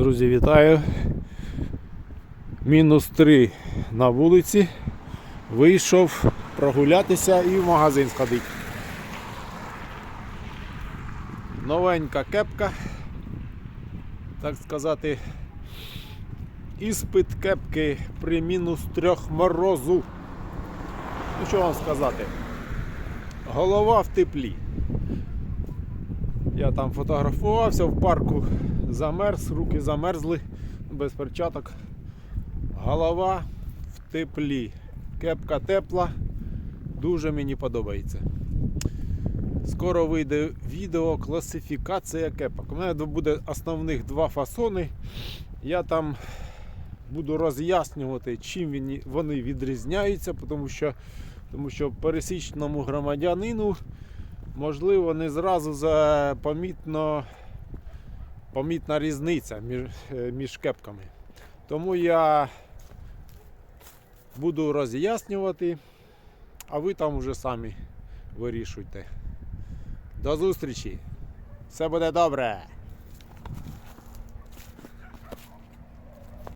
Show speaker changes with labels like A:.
A: Друзі, вітаю. Мінус 3 на вулиці. Вийшов прогулятися і в магазин сходити. Новенька кепка. Так сказати, іспит кепки при мінус трьох морозу. Ну що вам сказати? Голова в теплі. Я там фотографувався в парку, замерз, руки замерзли без перчаток. Голова в теплі. Кепка тепла. Дуже мені подобається. Скоро вийде відео класифікація кепок. У мене буде основних два фасони. Я там буду роз'яснювати, чим вони відрізняються, тому що, тому що пересічному громадянину можливо, не зразу помітно, помітна різниця між, е, між кепками. Тому я буду роз'яснювати, а ви там вже самі вирішуйте. До зустрічі! Все буде добре!